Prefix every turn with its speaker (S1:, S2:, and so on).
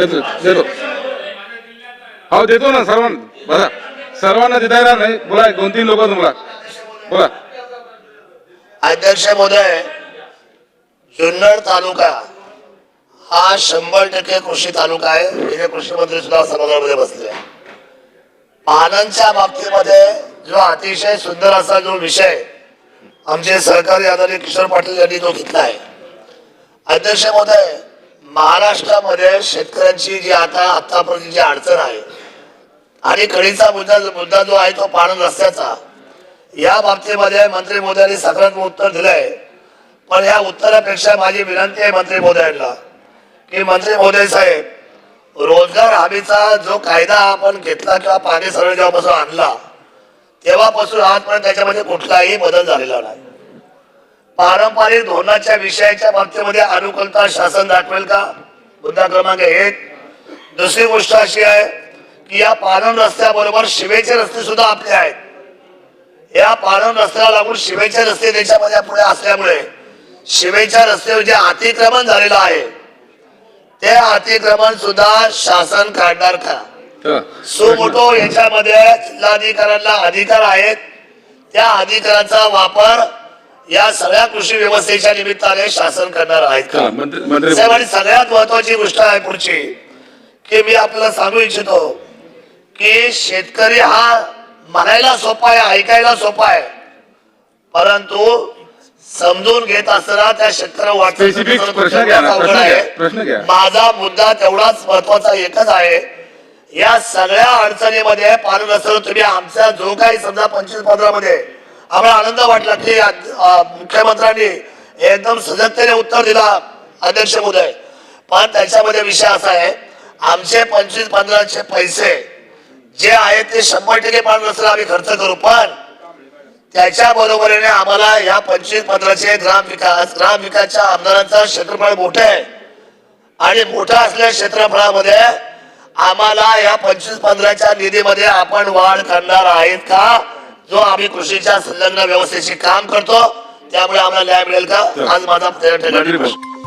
S1: देतो देतो. हो देतो ना सर्वांना. बघा सर्वांना देता येणार नाही. बोला दोन तीन लोक तुम्हाला. बोला.
S2: अध्यक्ष महोदय जुन्नर तालुका हा शंभर टक्के कृषी तालुका आहे. इथे कृषी मंत्री सुद्धा सभागृहामध्ये बसले पानांच्या बाबतीमध्ये जो अतिशय सुंदर असा जो विषय आमचे सहकारी आदरणीय किशोर पाटील यांनी तो घेतला आहे. अध्यक्ष महोदय महाराष्ट्रामध्ये शेतकऱ्यांची जी आता आतापर्यंत जी अडचण आहे आणि कळीचा मुद्दा मुद्दा जो आहे तो पाणन रस्त्याचा या बाबतीमध्ये मंत्री मोदयांनी सकारात्मक उत्तर दिलंय. पण या उत्तरापेक्षा माझी विनंती आहे मंत्री मोदयांना की मंत्री मोदय साहेब रोजगार हमीचा जो कायदा आपण घेतला किंवा पाणी सरळ जेव्हापासून आणला तेव्हापासून आजपर्यंत त्याच्यामध्ये कुठलाही बदल झालेला नाही. पारंपरिक धोरणाच्या विषयाच्या बाबतीमध्ये अनुकूलता शासन दाखवेल का? मुद्दा क्रमांक एक. दुसरी गोष्ट अशी आहे की या पालन रस्त्याबरोबर शिवेचे रस्ते सुद्धा आपले आहेत. या पालन रस्त्याला लागून शिवेचे रस्ते त्याच्यामध्ये पुढे असल्यामुळे शिवेच्या रस्त्यावर जे अतिक्रमण झालेलं आहे ते अतिक्रमण सुद्धा शासन काढणार का? सुमोटो याच्यामध्ये जिल्हाधिकाऱ्यांना अधिकार आहेत. त्या अधिकाराचा वापर या सगळ्या कृषी व्यवस्थेच्या निमित्ताने शासन करणार आहेत का साहेब आणि सगळ्यात महत्वाची गोष्ट आहे पुढची की मी आपल्याला सांगू इच्छितो की शेतकरी हा म्हणायला सोपा आहे ऐकायला सोपा आहे परंतु समजून घेत असताना त्या
S1: घ्या.
S2: माझा मुद्दा तेवढाच महत्त्वाचा एकच आहे. या सगळ्या अडचणीमध्ये पालन असताना तुम्ही आमचा जो काही समजा पंचवीस पंधरा मध्ये आम्हाला आनंद वाटला की मुख्यमंत्र्यांनी एकदम सजगतेने उत्तर दिला अध्यक्ष महोदय. पण त्याच्यामध्ये विषय असा आहे आमचे पंचवीस पंधराचे पैसे जे आहेत ते शंभर टक्के पालन नसलं आम्ही खर्च करू पण त्याच्या बरोबरीने आम्हाला या पंचवीस पंधराचे ग्राम विकास ग्राम विकासच्या आमदारांचा क्षेत्रफळ मोठं आहे. आणि मोठं असलेल्या क्षेत्रफळामध्ये आम्हाला या पंचवीस पंधराच्या निधीमध्ये आपण वाढ करणार आहेत का? जो आम्ही कृषीच्या संलग्न व्यवस्थेशी काम करतो त्यामुळे आम्हाला न्याय मिळेल का आज माझा प्रश्न.